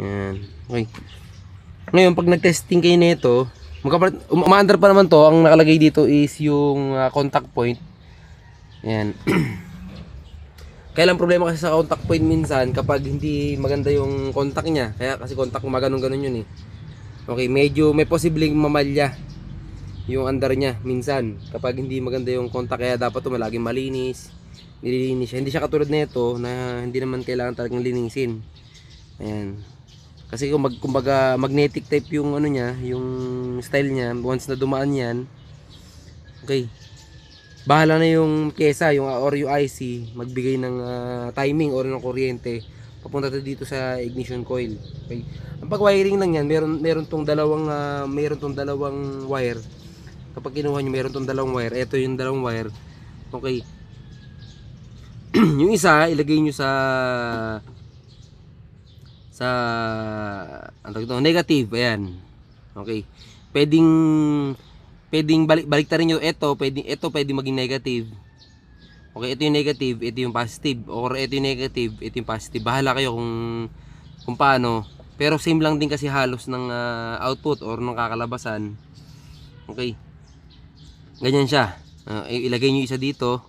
Yan. Okay. Ngayon, pag nag-testing kayo nito, magkapart um- umaandar pa naman to, ang nakalagay dito is yung ah, contact point. Yan. Kailang problema kasi sa contact point minsan kapag hindi maganda yung contact niya. Kaya kasi contact mo ganun-ganun yun eh. Okay, medyo may posibleng mamalya yung andar niya minsan kapag hindi maganda yung contact kaya dapat to laging malinis nililinis siya hindi siya katulad nito na hindi naman kailangan talagang linisin ayan kasi kung mag, kumbaga magnetic type yung ano niya yung style niya once na dumaan yan okay. Bahala na yung kesa yung or yung IC magbigay ng ah, timing or ng kuryente papunta to dito sa ignition coil okay. Ang pag-wiring lang yan meron meron tong dalawang ah, meron tong dalawang wire. Kapag kinuha nyo meron tong dalawang wire ito yung dalawang wire okay. Yung isa ilagay nyo sa sa ano tawag negative ayan. Okay. Pwedeng pwedeng balik baliktarin nyo ito pwedeng ito pwedeng maging negative. Okay ito yung negative ito yung positive. Or ito yung negative ito yung positive. Bahala kayo kung kung paano. Pero same lang din kasi halos ng ah, output or ng kakalabasan. Okay. Ganyan siya. I- ilagay nyo isa dito.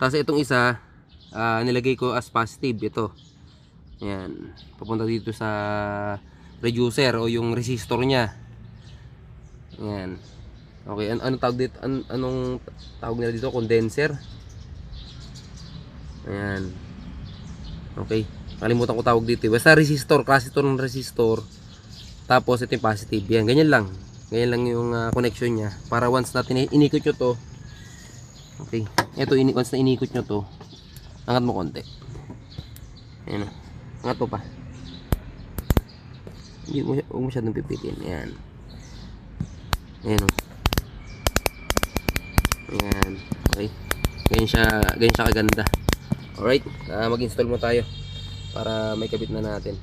Tapos itong isa ah, nilagay ko as positive. Ito yan. Papunta dito sa reducer o yung resistor nya yan. Okay an ano tawag dito an anong tawag nila dito? Condenser? Ayan okay. Kalimutan ko tawag dito eh. basta resistor klase ito ng resistor. Tapos ito yung positive. Yan ganyan lang. Ganyan lang yung ah, connection nya para once natin inikot nyo to Okay. Ito, ini once na inikot nyo to, angat mo konti. Ayan o. Mo pa. Hindi mo, huwag mo masyadong pipitin. Ayan. Ayan o. Ayan. Okay. Ganyan siya, ganyan siya kaganda. Alright. ah mag-install mo tayo para may kabit na natin.